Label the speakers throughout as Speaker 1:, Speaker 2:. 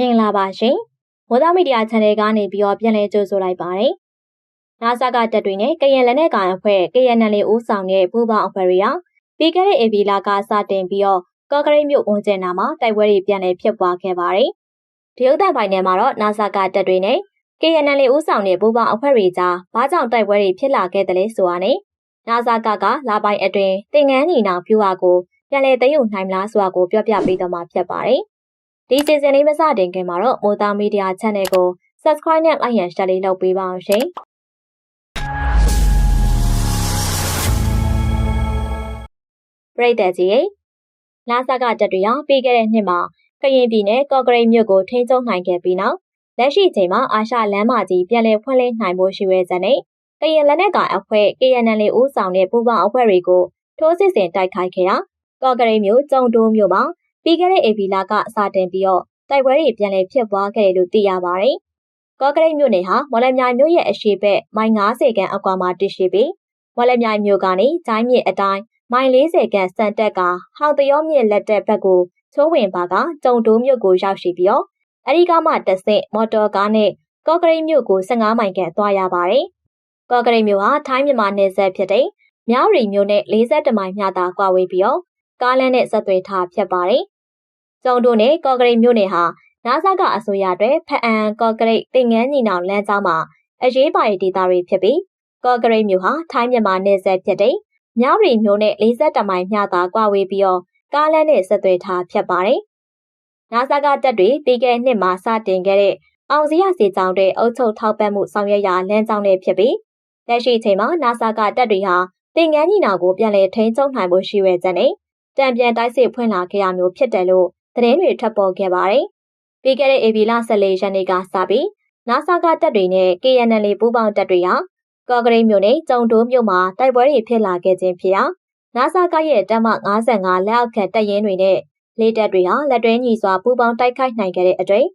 Speaker 1: မင်္ဂလာပါရှင်မိုးသားမီဒီယာ channel ကနေပြီးတော့ပြန်လည်ကြိုဆိုလိုက်ပါတယ်နာဆာကတပ်တွေနဲ့ကရင်လက်နက်ကိုင်အဖွဲ့ KNL ဦးဆောင်တဲ့ပူးပေါင်းအဖွဲ့တွေဟာပြီးခဲ့တဲ့ AB လကစတင်ပြီးတော့ကော့ကရိတ်မြို့ဝန်ကျင်နာမှာတိုက်ပွဲတွေပြန်လည်ဖြစ်ပွားခဲ့ပါတယ်ဒီဥဒ္ဒပိုင်းထဲမှာတော့နာဆာကတပ်တွေနဲ့ KNL ဦးဆောင်တဲ့ပူးပေါင်းအဖွဲ့တွေကြားဘာကြောင့်တိုက်ပွဲတွေဖြစ်လာခဲ့တယ်လဲဆိုတာနဲ့နာဆာကကလာပိုင်းအတွင်းတင်ငန်းညီနောင်ပြူဟာကိုပြန်လည်သိမ်းယူနိုင်မလားဆိုတာကိုပြောပြပေးတော့မှာဖြစ်ပါတယ် ဒီစီစဉ်လေးမစတင်ခင်မှာတော့မိုးသားမီဒီယာ channel ကို subscribe နဲ့ like and share လေးလုပ်ပေးပါအောင်ရှင်ပရိသတ်ကြီးလာစကတက်တွေဟာပြီးခဲ့တဲ့နှစ်မှာကရင်ပြည်နယ်ကော့ကရိတ်မြို့ကိုထိန်းချုပ်နိုင်ခဲ့ပြီးနောက်လက်ရှိချိန်မှာအာရှလမ်းမကြီးပြန်လည်ဖွင့်လှစ်နိုင်ဖို့ရှိရဲတဲ့နဲ့ကရင်လက်နက်ကိုင်အဖွဲ့ KNL ဦးဆောင်တဲ့ပူးပေါင်းအဖွဲ့တွေကိုထိုးစစ်ဆင်တိုက်ခိုက်ခဲ့တာကော့ကရိတ်မြို့ကျုံတိုးမြို့မှာ ပြီးခဲ့တဲ့ AB လကစတင်ပြီးတော့တိုက်ပွဲတွေပြန်လည်ဖြစ်ပွားခဲ့တယ်လို့သိရပါတယ်။ကော့ကရိတ်မြို့နယ်ဟာမော်လမြိုင်မြို့ရဲ့အရှေ့ဘက်မိုင်90ခန့်အကွာမှာတည်ရှိပြီးမော်လမြိုင်မြို့ကနေဂျိုင်းမြစ်အတိုင်းမိုင်40ခန့်စံတက်ကဟောင်တရောမြစ်လက်တက်ဘက်ကိုချိုးဝင်ပါကကျုံတိုးမြို့ကိုရောက်ရှိပြီးတော့အဲဒီကမှတဆင့်မော်တော်ကားနဲ့ကော့ကရိတ်မြို့ကို15မိုင်ခန့်သွားရပါတယ်။ကော့ကရိတ်မြို့ဟာထိုင်းမြန်မာနယ်စပ်ဖြစ်တဲ့မြောက်ရီမြို့နဲ့42မိုင်မြတာကွာဝေးပြီးတော့ ကားလမ်းနဲ့ဆက်သွယ်ထားဖြစ်ပါတယ်။ကျုံတို့နဲ့ကော့ကရိတ်မြို့နယ်ဟာနာဆာကအစိုးရအတွက်ဖအံကော့ကရိတ်တင်ငန်းညီနောင်လမ်းကြောင်းမှာအရေးပါတဲ့ဒေသတွေဖြစ်ပြီးကော့ကရိတ်မြို့ဟာထိုင်းမြန်မာနယ်စပ်ဖြစ်တဲ့မြောက်ရီမြို့နဲ့42မိုင်မြတာကွာဝေးပြီးတော့ကားလမ်းနဲ့ဆက်သွယ်ထားဖြစ်ပါတယ်။နာဆာကတပ်တွေပြီးခဲ့နှစ်မှာစတင်ခဲ့တဲ့အောင်စရစီကြောင်းတဲ့အုပ်ချုပ်ထောက်ပံ့မှုဆောင်ရွက်ရာလမ်းကြောင်းတွေဖြစ်ပြီးလက်ရှိချိန်မှာနာဆာကတပ်တွေဟာတင်ငန်းညီနောင်ကိုပြန်လည်ထိန်းချုပ်နိုင်ဖို့ရှိရတဲ့နဲ့ တံပြန်တိုက်စစ်ဖွင့်လာခဲ့ရမျိုးဖြစ်တယ်လို့သတင်းတွေထွက်ပေါ်ခဲ့ပါတယ်။ပြီးခဲ့တဲ့ AB လ14ရက်နေ့ကစပြီးနာဆာကတပ်တွေနဲ့ KNL ပူးပေါင်းတပ်တွေဟာကော့ကရိတ်မြို့နယ်ကျုံတိုးမြို့မှာတိုက်ပွဲတွေဖြစ်လာခဲ့ခြင်းဖြစ်ရာနာဆာကရဲ့တပ်မ55လက်အောက်ခံတပ်ရင်းတွေနဲ့လေးတပ်တွေဟာလက်တွဲညီစွာပူးပေါင်းတိုက်ခိုက်နိုင်ခဲ့တဲ့အတွက်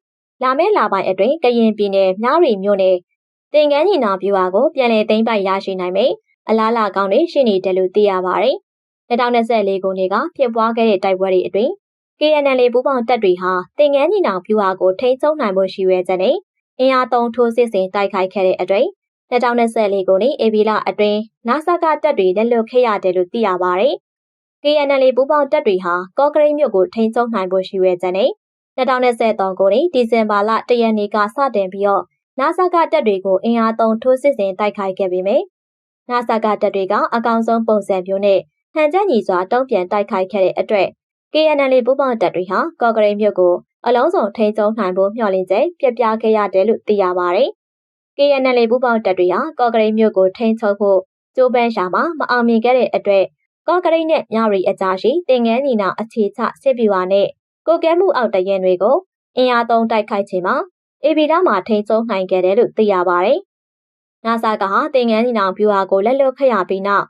Speaker 1: လာမယ့်လပိုင်းအတွင်းကရင်ပြည်နယ်မြရီမြို့နယ်တင်ကန်းညီနာပြူဟာကိုပြန်လည်သိမ်းပိုက်ရရှိနိုင်မယ်အလားလာကောင်းတွေရှိနေတယ်လို့သိရပါတယ်။ 2024ခုနှစ်ကဖြစ်ပွားခဲ့တဲ့တိုက်ပွဲတွေအတွင်း KNL ပူးပေါင်းတပ်တွေဟာတင်ငန်းညီနောင်ပြူဟာကိုထိန်းချုပ်နိုင်ဖို့ရှိရဲတဲ့နဲ့အင်အားသုံးထိုးစစ်ဆင်တိုက်ခိုက်ခဲ့တဲ့အတွက်2024ခုနှစ်ဧပြီလအတွင်းနာဆာကတပ်တွေလက်လွတ်ခဲ့ရတယ်လို့သိရပါတယ်။ KNL ပူးပေါင်းတပ်တွေဟာကော့ကရိတ်မြို့ကိုထိန်းချုပ်နိုင်ဖို့ရှိရဲတဲ့နဲ့2023ခုနှစ်ဒီဇင်ဘာလ1ရက်နေ့ကစတင်ပြီးတော့နာဆာကတပ်တွေကိုအင်အားသုံးထိုးစစ်ဆင်တိုက်ခိုက်ခဲ့ပေမယ့်နာဆာကတပ်တွေကအကောင်ဆုံးပုံစံမျိုးနဲ့ ဟန်ချက်ညီစွာတုံ့ပြန်တိုက်ခိုက်ခဲ့တဲ့အတွက် KNL ပူးပေါင်းတပ်တွေဟာကော့ကရိတ်မြို့ကိုအလုံးစုံထိန်းချုပ်နိုင်ဖို့မျှော်လင့်ချက်ပြပြခဲ့ရတယ်လို့သိရပါတယ်။ KNL ပူးပေါင်းတပ်တွေဟာကော့ကရိတ်မြို့ကိုထိန်းချုပ်ဖို့ကြိုးပမ်းရှာမှာမအောင်မြင်ခဲ့တဲ့အတွက်ကော့ကရိတ်နဲ့မြရီအကြားရှိတင်ငန်းညီနာအခြေချစစ်ဗျူဟာနဲ့ကိုကဲမှုအောက်တရင်တွေကိုအင်အားသုံးတိုက်ခိုက်ခြင်းမှာအေဗီဒါမှာထိန်းချုပ်နိုင်ခဲ့တယ်လို့သိရပါတယ်။နာဆာကဟာတင်ငန်းညီနောင်ဗျူဟာကိုလက်လွတ်ခရပြီးနောက်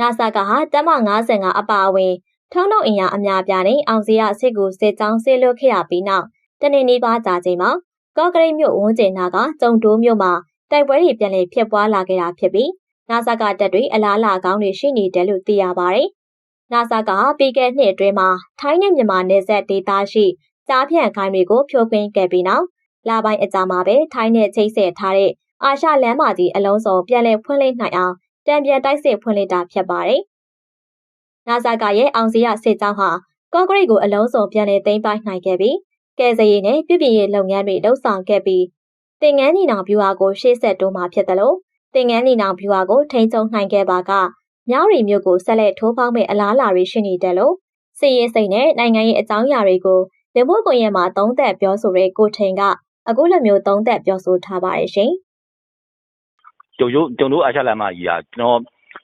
Speaker 1: နာဆာကဟာတမ55အပါအဝင်ထုံးတော့အင်အားအများပြားနဲ့အောင်စီရစစ်ကူစစ်ကြောင်းဆေးလွတ်ခဲ့ရပြီးနောက်တနေ့နီးပါးကြာချိန်မှာကော့ကရိတ်မြို့ဝန်းကျင်နာကကျုံတိုးမြို့မှာတိုက်ပွဲတွေပြန်လည်ဖြစ်ပွားလာခဲ့တာဖြစ်ပြီးနာဆာကတပ်တွေအလားအလာကောင်းတွေရှိနေတယ်လို့သိရပါတယ်။နာဆာကပြီးခဲ့နှစ်အတွင်းမှာထိုင်းနဲ့မြန်မာနယ်စပ်ဒေသရှိကြားဖြန့်ခိုင်းတွေကိုဖြိုခွင်းခဲ့ပြီးနောက်လပိုင်းအကြာမှာပဲထိုင်းနဲ့ချိတ်ဆက်ထားတဲ့အာရှလမ်းမကြီးအလုံးစုံပြန်လည်ဖွင့်လှစ်နိုင်အောင် တံပြန်တိုက်စစ်ဖွင့်လှစ်တာဖြစ်ပါတယ်။နာဆာကရဲ့အောင်စရစစ်ကြောင်းဟာကော့ဂရိတ်ကိုအလုံးစုံပြန်လည်သိမ်းပိုက်နိုင်ခဲ့ပြီးကယ်ဆယ်ရေးနဲ့ပြည်ပြည့်ရေးလုပ်ငန်းတွေလှုပ်ဆောင်ခဲ့ပြီးတင်ငန်းညီနောင်ဗျူဟာကိုရှေ့ဆက်တိုးမှာဖြစ်တယ်လို့တင်ငန်းညီနောင်ဗျူဟာကိုထိန်းချုပ်နိုင်ခဲ့ပါကမြောက်ရီမြို့ကိုဆက်လက်ထိုးဖောက်မဲ့အလားအလာတွေရှိနေတယ်လို့စီရေးစိတ်နဲ့နိုင်ငံရေးအကြောင်းအရာတွေကိုလူမှုကွန်ရက်မှာသုံးသပ်ပြောဆိုတဲ့ကိုထိန်ကအခုလိုမျိုးသုံးသပ်ပြောဆိုထားပါတယ်ရှင်။
Speaker 2: ကျုံကျုံကျုံတို့အာရှလမ်းမကြီးကကျွန်တော်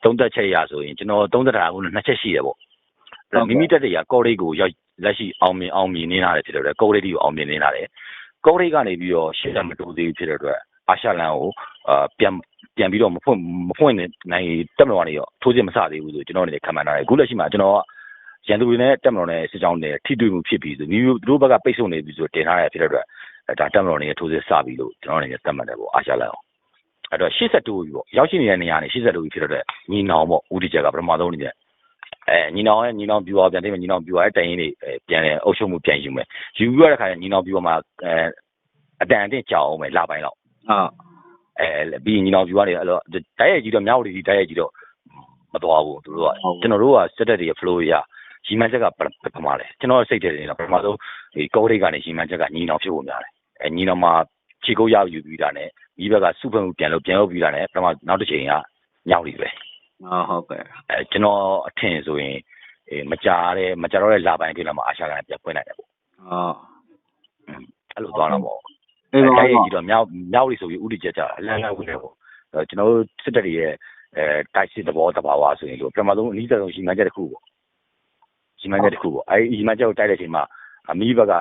Speaker 2: သုံးသပ်ချက်ရဆိုရင်ကျွန်တော်သုံးသပ်တာကနှစ်ချက်ရှိတယ်ပေါ့။မိမိတက်တွေကကော်ရိတ်ကိုရောက်လက်ရှိအောင်မြင်အောင်မြင်နေတာဖြစ်တဲ့အတွက်ကော်ရိတ်ကိုအောင်မြင်နေတာတယ်။ကော်ရိတ်ကနေပြီးတော့ရှေ့ကမတိုးသေးဘူးဖြစ်တဲ့အတွက်အာရှလမ်းကိုအာပြန်ပြန်ပြီးတော့မဖွင့်မဖွင့်နိုင်တက်မတော်ကနေတော့ထိုးစစ်မစသေးဘူးဆိုကျွန်တော်အနေနဲ့ခံမှန်းထားတယ်။အခုလက်ရှိမှာကျွန်တော်ကရန်သူတွေနဲ့တက်မတော်နဲ့စစ်ကြောင်းနဲ့ထိတွေ့မှုဖြစ်ပြီးဆိုမိမိတို့ဘက်ကပိတ်ဆို့နေပြီဆိုတင်ထားရဖြစ်တဲ့အတွက်ဒါတက်မတော်နဲ့ထိုးစစ်စပြီလို့ကျွန်တော်အနေနဲ့သတ်မှတ်တယ်ပေါ့အာရှလန်အောင် အဲ့တော့82ပြီပေါ့ရောက်ရှိနေတဲ့နေရာနဲ့82ပြီဖြစ်တဲ့အတွက်ညီနောင်ပေါ့ဦးဒီချက်ကပထမဆုံးအနေနဲ့အဲညီနောင်ရဲ့ညီနောင်ပြူအောင်ပြန်သိမယ်ညီနောင်ပြူရဲ့တိုင်ရင်တွေအဲပြန်လဲအုပ်ချုပ်မှုပြန်ယူမယ်ယူပြီးရတဲ့ခါကျညီနောင်ပြူမှာအဲအတန်အတင်းကြောက်အောင်မယ်လပိုင်းလောက်
Speaker 3: ဟုတ်
Speaker 2: အဲပြီးရင်ညီနောင်ပြူကနေအဲ့တော့တိုက်ရိုက်ကြီးတော့မြောက်ဝတီကြီးတိုက်ရိုက်ကြီးတော့မတော်ဘူးသူတို့ကကျွန်တော်တို့ကစက်တက်တွေ flow ရရီမန်းချက်ကပထမလဲကျွန်တော်စိတ်ထဲနေတော့ပထမဆုံးဒီကောရိတ်ကနေရီမန်းချက်ကညီနောင်ဖြစ်ဖို့များတယ်အဲညီနောင်မှာ ခြေကုပ်ရယူပြီးတာနဲ့ဒီဘက်ကစုဖက်မှုပြန်လို့ပြန်လုပ်ပြီးတာနဲ့ပထမနောက်တစ်ချိန်ကမြောက်လီပဲ
Speaker 3: ဟုတ်ဟုတ်ကဲ့
Speaker 2: အဲကျွန်တော်အထင်ဆိုရင်အဲမကြာတဲ့မကြာတော့တဲ့လပိုင်းအတွင်းမှာအာရှကန်ပြန်ဖွင့်နိုင်တယ်ပေါ့
Speaker 3: ဟုတ်
Speaker 2: အဲ့လိုသွားတော့ပေါ့
Speaker 3: အေးပါ
Speaker 2: တိုက်ရိုက်ကြီးတော့မြောက်မြောက်လီဆိုပြီးဥတီချက်ကြအလန်းလန်းဝင်တယ်ပေါ့အဲကျွန်တော်တို့စစ်တပ်တွေရဲ့အဲတိုက်စစ်တဘောတဘာဝဆိုရင်လို့ပထမဆုံးအနည်းဆုံးရှိမှန်းချက်တစ်ခုပေါ့ရှိမှန်းချက်တစ်ခုပေါ့အဲဒီရှိမှန်းချက်ကိုတိုက်တဲ့အချိန်မှာအမီးဘက်က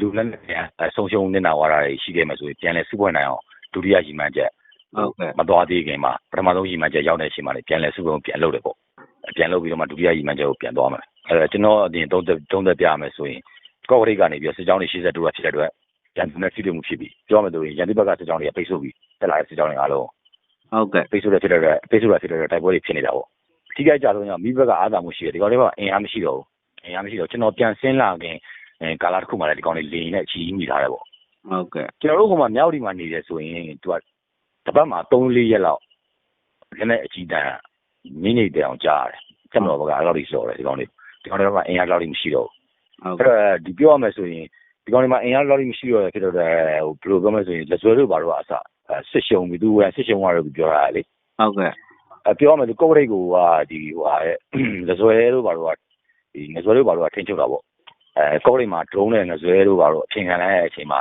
Speaker 2: လူလက်နဲ့ဆုံရှုံနေတာဝါတာတွေရှိခဲ့မှဆိုရင်ပြန်လဲစုဖွဲ့နိုင်အောင်ဒုတိယရှိမှန်းချက်
Speaker 3: ဟုတ်ကဲ့
Speaker 2: မတော်သေးခင်မှာပထမဆုံးရီမန်းချက်ရောက်တဲ့အချိန်မှာလည်းပြန်လဲစုပုံပြန်လုပ်တယ်ပေါ့ပြန်လုပ်ပြီးတော့မှဒုတိယရီမန်းချက်ကိုပြန်သွားမယ်အဲကျွန်တော်အရင်သုံးသက်သုံးသက်ပြရမယ်ဆိုရင်ကော့ကရိတ်ကနေပြီးစစ်ကြောင်းတွေ80တိုးရဖြစ်တဲ့အတွက်ရန်သူနဲ့ထိတွေ့မှုဖြစ်ပြီးပြောမယ်ဆိုရင်ရန်သူဘက်ကစစ်ကြောင်းတွေကပိတ်ဆို့ပြီးတက်လာတဲ့စစ်ကြောင်းတွေအားလုံး
Speaker 3: ဟုတ်ကဲ့
Speaker 2: ပိတ်ဆို့တဲ့ဖြစ်တဲ့အတွက်ပိတ်ဆို့တာဖြစ်တဲ့အတွက်တိုက်ပွဲတွေဖြစ်နေတာပေါ့ထိခိုက်ကြဆုံးကြောင့်မိဘကအားသာမှုရှိတယ်ဒီကောင်တွေကအင်အားမရှိတော့ဘူးအင်အားမရှိတော့ကျွန်တော်ပြန်ဆင်းလာခင် အဲကာလာတစ်ခုမှလည်းဒီကောင်တွေလေရင်နဲ့ချီးမိထားတယ်ပေါ့
Speaker 3: ဟုတ်ကဲ့
Speaker 2: ကျွန်တော်တို့ကမှမြောက်ဒီမှာနေတယ်ဆိုရင်သူကတစ်ပတ်မှာ3-4ရက်လောက်လည်းနဲ့အကြီးတန်းမိနေတယ်အောင်ကြားရတယ်။ကျွန်တော်ဘက်ကအဲ့လောက်ကြီးစော်တယ်ဒီကောင်လေးဒီကောင်တွေကအင်အားလောက်ကြီးမရှိတော့
Speaker 3: ဟုတ်
Speaker 2: ဘူး။အဲ့
Speaker 3: ကဲ့
Speaker 2: တော့ဒီပြောရမယ်ဆိုရင်ဒီကောင်တွေမှာအင်အားလောက်ကြီးမရှိတော့တဲ့ဖြစ်တော့ဟိုဘယ်လိုပြောမလဲဆိုရင်လက်စွဲတို့ဘာလို့အဆစစ်ရှုံပြီးသူကစစ်ရှုံရတယ်ပြောတာလေ
Speaker 3: ဟုတ်ကဲ့
Speaker 2: အပြောရမယ်ဒီကော့ရိတ်ကိုကဒီဟိုဟာလက်စွဲတို့ဘာလို့ကဒီငစွဲတို့ဘာလို့ကထင်းချုပ်တာပေါ့ အဲကော့ရိတ်မှာ drone နဲ့ငစွဲတို့ဘာလို့အချိန်ခံလိုက်တဲ့အချိန်မှာ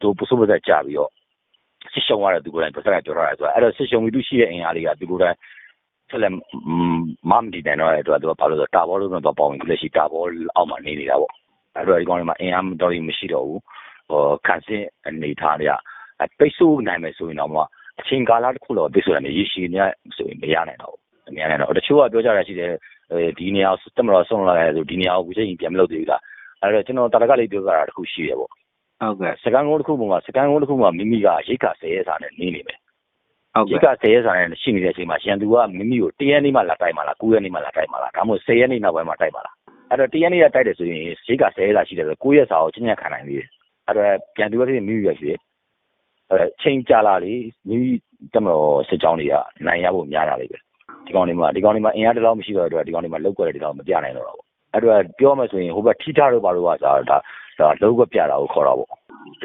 Speaker 2: သူပစုပစက်ကြပြီးတော့စစ်ရှုံရတယ်သူကိုယ်တိုင်ပတ်သက်ပြောထားတယ်ဆိုတော့အဲ့တော့စစ်ရှုံပြီးသူရှိတဲ့အင်အားတွေကသူကိုယ်တိုင်ဆက်လက်မမ်ဒီတန်တော့အဲ့တော့သူကဘာလို့လဲဆိုတော့တာဘောလို့တော့ပေါင်းပြီးလက်ရှိတာဘောအောက်မှာနေနေတာပေါ့အဲ့တော့ဒီကောင်တွေမှာအင်အားမတော်ရင်မရှိတော့ဘူးဟိုကန်စင်အနေထားတွေကပိတ်ဆို့နိုင်မယ်ဆိုရင်တော့အချိန်ကာလတစ်ခုတော့ပိတ်ဆို့နိုင်တယ်ရေရှည်ညဆိုရင်မရနိုင်တော့ဘူးမရနိုင်တော့တချို့ကပြောကြတာရှိတယ်ဒီနေရာတက်မတော်ဆုံးလာတယ်ဆိုဒီနေရာကိုခုချိန်ပြန်မလုပ်သေးဘူးလား အဲ့တော့ကျွန်တော်တာရကလေးပြောကြတာတစ်ခုရှိတယ်ပေါ့
Speaker 3: ဟုတ်ကဲ့
Speaker 2: စကန်ကုန်းတစ်ခုပေါ်မှာစကန်ကုန်းတစ်ခုမှာမိမိကရိတ်ခါဆဲရဲစာနဲ့နေနေမယ်
Speaker 3: ဟုတ်
Speaker 2: ရိတ်
Speaker 3: ကဲ့
Speaker 2: ခါဆဲရဲစာနဲ့ရှိနေတဲ့အချိန်မှာရန်သူကမိမိကိုတရက်နေ့မှလာတိုက်မှာလား9ရက်နေ့မှလာတိုက်မှာလားဒါမှမဟုတ်10ရက်နေ့နောက်ပိုင်းမှာတိုက်မှာလားအဲ့တော့တရက်နေ့ကတိုက်တယ်ဆိုရင်ရိတ်ခါဆဲရဲစာရှိတယ်ဆို9ရက်စာကိုချင်းညက်ခံနိုင်သေးတယ်အဲ့တော့ပြန်သူကဖြစ်မိမိရရှိတယ်အဲ့ချိန်ကြာလာလေမိမိတမတော်စစ်ကြောင်းတွေကနိုင်ရဖို့များလာလိမ့်မယ်ဒီကောင်တွေမှာဒီကောင်တွေမှာအင်အားတလောက်မရှိတော့တဲ့အတွက်ဒီကောင်တွေမှာလောက်ွက်တယ်ဒီကောင်မပြနိုင်တော့ဘူး အဲ့တော့ပြောမှဆိုရင်ဟိုဘက်ထိထားတော့ဘာလို့ကဒါဒါလောက်ွက်ပြတာကိုခေါ်တာပေါ့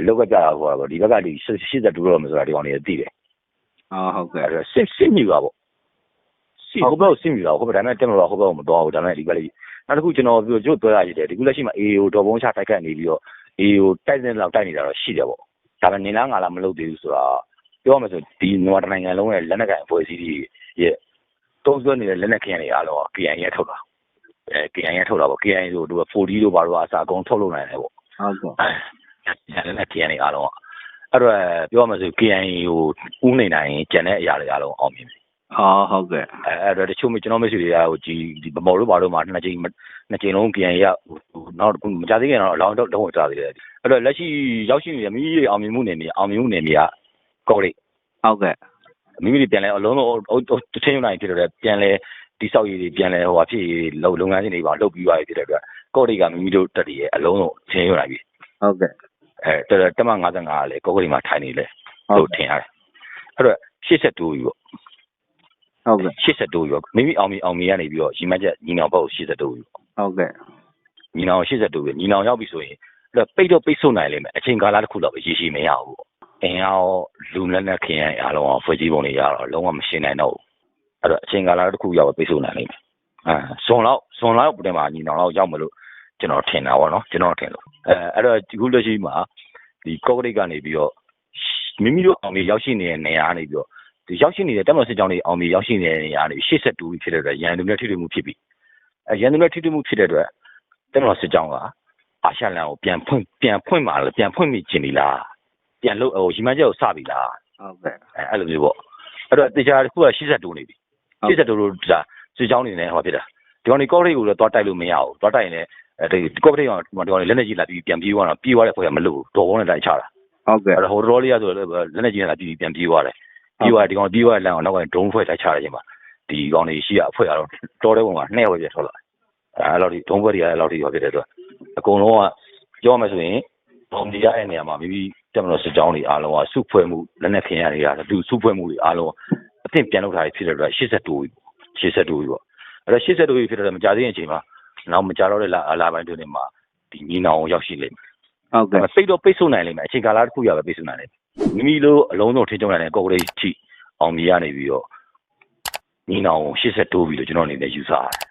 Speaker 2: လောက်ကပြတာဟိုပါဒီဘက်ကဒီ80တူတော့မဆိုတာဒီကောင်တွေသိတယ်
Speaker 3: ဟုတ်ကဲ့
Speaker 2: အဲ့တော့စစ်စစ်မြူတာပေါ့စီဟိုဘက်ကိုစစ်မြူတာဟိုဘက်ဒါပေမဲ့တက်မလို့ဟိုဘက်ကိုမတော်ဘူးဒါပေမဲ့ဒီဘက်လေးနောက်တစ်ခုကျွန်တော်ပြောကြို့ပြောရရည်တယ်ဒီခုလက်ရှိမှာ AA ကိုတော်ပုံးချတိုက်ခတ်နေပြီးတော့ AA ကိုတိုက်တဲ့လောက်တိုက်နေတာတော့ရှိတယ်ပေါ့ဒါပေမဲ့နေလားငါလားမလုပ်သေးဘူးဆိုတာပြောမှဆိုဒီမြန်မာတိုင်းနိုင်ငံလုံးရဲ့လက်နက်ကိုင်အဖွဲ့အစည်းတွေရဲ့တုံးစွဲနေတဲ့လက်နက်ခရိုင်တွေအားလုံးက KN ရဲ့ထုတ်တာ အဲ KN ရဲ့ထုတ်တာပေါ့ KN ဆိုသူက 4D တို့ဘာလို့အစားအကုန်ထုတ်လုပ်နိုင်တယ်ပေါ့
Speaker 3: ဟုတ်ကဲ့
Speaker 2: ညာလည်း KNA အားလုံးอ่ะအဲ့တော့ပြောရမယ်ဆို KNA ကိုဥနေနိုင်ရင်ကျန်တဲ့အရာတွေအားလုံးအောင်မြင်တယ်
Speaker 3: ဟုတ်ဟုတ်ကဲ့
Speaker 2: အဲအဲ့တော့တချို့ကျွန်တော်မရှိတွေကဟိုဒီဒီဗမော်တို့ဘာလို့မှနှစ်ချိန်နှစ်ချိန်လုံး KNA ရဟိုနောက်မကြသေးခင်တော့အလောင်းတော့တော့ကြသေးတယ်အဲ့တော့လက်ရှိရောက်ရှိနေတဲ့မိမိရဲ့အောင်မြင်မှုနေမြေအောင်မြင်မှုနေမြေကကောလိ
Speaker 3: ဟုတ်ကဲ့
Speaker 2: မိမိတွေပြန်လဲအလုံးလုံးတထင်းနိုင်ဖြစ်တော့ပြန်လဲ ဒီဆောက်ရည်တွေပြန်လဲဟိုဟာဖြစ်လုပ်လုပ်ငန်းစဉ်တွေပါလုပ်ပြီးသွားပြီဖြစ်တဲ့အတွက်ကောလိကမိမိတို့တက်တည်းရဲ့အလုံးလုံးထင်းရနိုင်ပြီ
Speaker 3: ဟုတ်ကဲ့
Speaker 2: အဲတော်တက်မ55ကလည်းကောကရီမှာထိုင်နေလေ
Speaker 3: ဟုတ်
Speaker 2: လို့ထင်ရတယ်အဲ့တော့80တိုးပြီပေါ့
Speaker 3: ဟုတ်ကဲ့
Speaker 2: 80တိုးပြီပေါ့မိမိအောင်မီအောင်မီကနေပြီးတော့ရီမတ်ချက်ညီနောင်ဘက်ကို80တိုးပြီပေါ့
Speaker 3: ဟုတ်ကဲ့
Speaker 2: ညီနောင်80တိုးပြီညီနောင်ရောက်ပြီဆိုရင်အဲ့တော့ပိတ်တော့ပိတ်ဆို့နိုင်လိမ့်မယ်အချိန်ကာလတစ်ခုတော့ရေရှည်မရဘူးပေါ့အင်အားရောလူလက်နဲ့ခရင်အားလုံးအောင်ဖွဲ့စည်းပုံတွေရတော့လုံးဝမရှင်းနိုင်တော့ဘူး အဲ့တော့အချိန်ကာလတစ်ခုရောက်ပိတ်ဆို့နိုင်လိမ့်မယ်အဲဇွန်လောက်ဇွန်လောက်ပြန်မှာညီနောင်လောက်ရောက်မလို့ကျွန်တော်ထင်တာပေါ့နော်ကျွန်တော်ထင်လို့အဲအဲ့တော့ဒီခုလက်ရှိမှာဒီကော့ကရိတ်ကနေပြီးတော့မိမိတို့အောင်မီရောက်ရှိနေတဲ့နေရာကနေပြီးတော့ဒီရောက်ရှိနေတဲ့တက်မတော်စစ်ကြောင်းတွေအောင်မြေရောက်ရှိနေတဲ့နေရာတွေရှေ့ဆက်တူပြီးဖြစ်တဲ့အတွက်ရန်သူနဲ့ထိတွေ့မှုဖြစ်ပြီးအဲရန်သူနဲ့ထိတွေ့မှုဖြစ်တဲ့အတွက်တက်မတော်စစ်ကြောင်းကအာရှလန်ကိုပြန်ဖွင့်ပြန်ဖွင့်มาလားပြန်ဖွင့်မိခြင်းဒီလားပြန်လို့ဟိုရီမန်းချက်ကိုစပြီလား
Speaker 3: ဟုတ်ကဲ့
Speaker 2: အဲအဲ့လိုမျိုးပေါ့အဲ့တော့တရားတစ်ခုကရှေ့ဆက်တူနေပြီ ရှေ့ဆက်တူလို့ဒါစစ်ကြောင်းနေနေဟောဖြစ်တာဒီကောင်ဒီကော့ရိတ်ကိုလည်းသွားတိုက်လို့မရဘူးသွားတိုက်ရင်လည်းအဲဒီကော့ရိတ်ကဒီကောင်လက်နေကြီးလာပြီးပြန်ပြေးသွားတော့ပြေးသွားတဲ့ဖွဲ့ကမလို့တော်ဘောနဲ့တိုက်ချတာ
Speaker 3: ဟုတ်ကဲ့
Speaker 2: အဲ့တော့ဟိုတော်လေးရဆိုလက်နေကြီးနဲ့လာပြီးပြန်ပြေးသွားတယ်ပြီးသွားဒီကောင်ပြီးသွားလမ်းအောင်နောက်ကဒုံးဖွဲ့တိုက်ချရခြင်းပါဒီကောင်တွေရှိရအဖွဲ့ကတော့တော်တဲ့ပုံကနှဲ့ဝဲပြထွက်လာအဲအဲ့လောက်ဒီဒုံးဘွက်တွေကအဲ့လောက်ဒီဟောဖြစ်တဲ့အတွက်အကုန်လုံးကပြောရမယ်ဆိုရင်ဘုံဒီရတဲ့နေရာမှာမိမိတက်မလို့စစ်ကြောင်းတွေအားလုံးကစုဖွဲ့မှုလက်နက်ခင်ရတွေကသူစုဖွဲ့မှုတွေအားလုံး အသင့်ပြန်လုပ်ထားဖြစ်တဲ့အတွက်80တိုး80တိုးပြီပေါ့အဲ့တော့80တိုးပြီဖြစ်တဲ့အတွက်မကြသေးတဲ့အချိန်မှာနောက်မကြတော့တဲ့လာလာပိုင်းတွင်မှာဒီညီနောင်ကိုရောက်ရှိလိမ့်မယ်
Speaker 3: ဟုတ်ကဲ့
Speaker 2: ဒါပေမဲ့ပိတ်တော့ပိတ်ဆို့နိုင်လိမ့်မယ်အချိန်ကာလတစ်ခုရပဲပိတ်ဆို့နိုင်လိမ့်မယ်မိမိတို့အလုံးစုံထိချုံနိုင်တဲ့ကော်ပိုရေးထိအောင်မြင်ရနေပြီးတော့ညီနောင်ကို80တိုးပြီလို့ကျွန်တော်အနေနဲ့ယူဆရတယ်